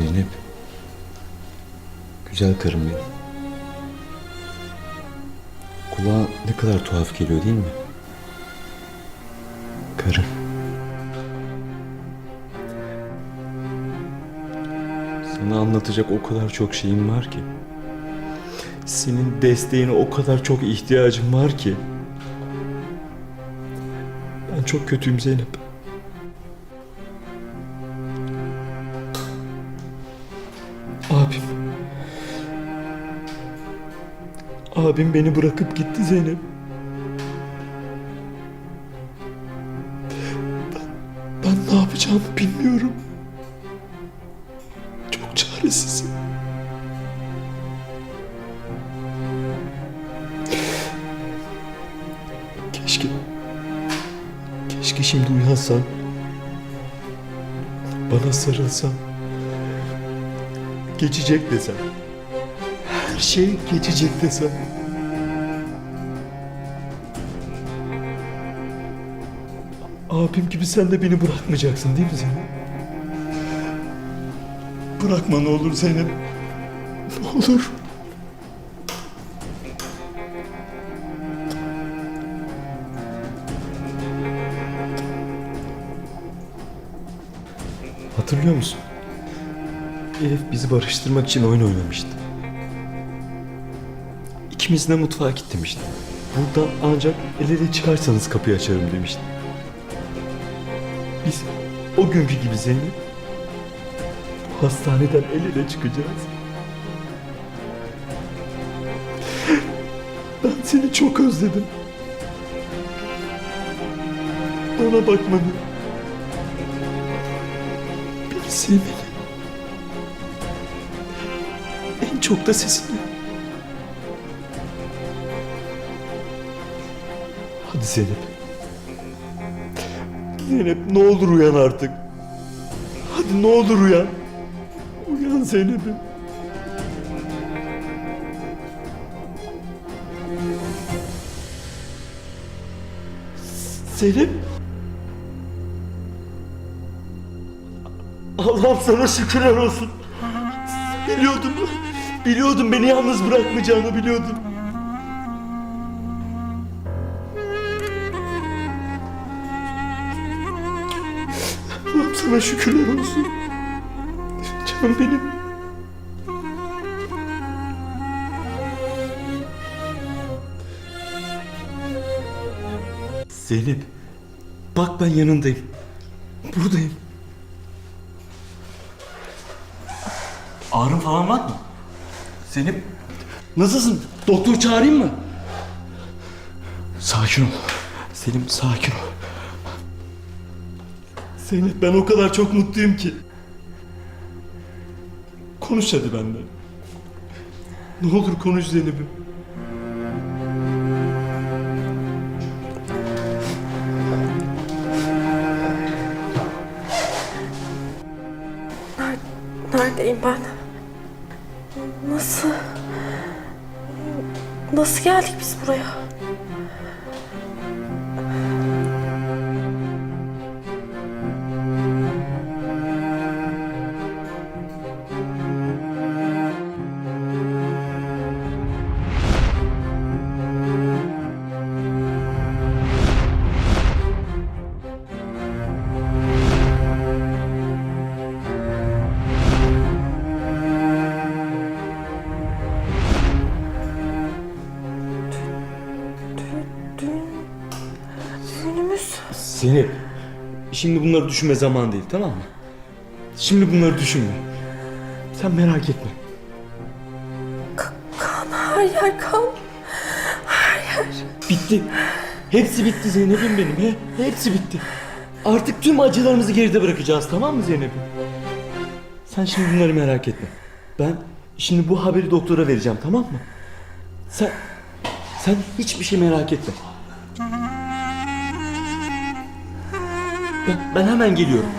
Zeynep. Güzel karım benim. Kulağa ne kadar tuhaf geliyor değil mi? Karım. Sana anlatacak o kadar çok şeyim var ki. Senin desteğine o kadar çok ihtiyacım var ki. Ben çok kötüyüm Zeynep. Abim. Abim beni bırakıp gitti Zeynep. Ben, ben ne yapacağımı bilmiyorum. Çok çaresizim. Keşke... Keşke şimdi uyansan. Bana sarılsan. Geçecek desem. Her şey geçecek desem. Abim gibi sen de beni bırakmayacaksın değil mi Zeynep? Bırakma ne olur Zeynep. Ne olur. Hatırlıyor musun? Elif bizi barıştırmak için oyun oynamıştı. İkimiz de mutfağa git demişti. Burada ancak el ele çıkarsanız kapıyı açarım demişti. Biz o günkü gibi Zeynep bu hastaneden el ele çıkacağız. Ben seni çok özledim. Bana bakmanı, beni sevmeni, çok da sesini. Hadi Zeynep. Zeynep ne olur uyan artık. Hadi ne olur uyan. Uyan Zeynep'im. Zeynep. Allah'ım sana şükürler olsun. Biliyordum. Biliyordum beni yalnız bırakmayacağını biliyordum. Allah'ım sana şükürler olsun. Canım benim. Zeynep. Bak ben yanındayım. Buradayım. Ağrın falan var mı? Zeynep. Nasılsın? Doktor çağırayım mı? Sakin ol. Selim sakin ol. Zeynep ben o kadar çok mutluyum ki. Konuş hadi benden. Ne olur konuş Zeynep'im. Neredeyim ben? Nasıl? Nasıl geldik biz buraya? Zeynep. Şimdi bunları düşünme zaman değil tamam mı? Şimdi bunları düşünme. Sen merak etme. Kan, her yer kan. Her yer. Bitti. Hepsi bitti Zeynep'im benim. He? Hepsi bitti. Artık tüm acılarımızı geride bırakacağız tamam mı Zeynep'im? Sen şimdi bunları merak etme. Ben şimdi bu haberi doktora vereceğim tamam mı? Sen sen hiçbir şey merak etme. Ben, hemen geliyorum.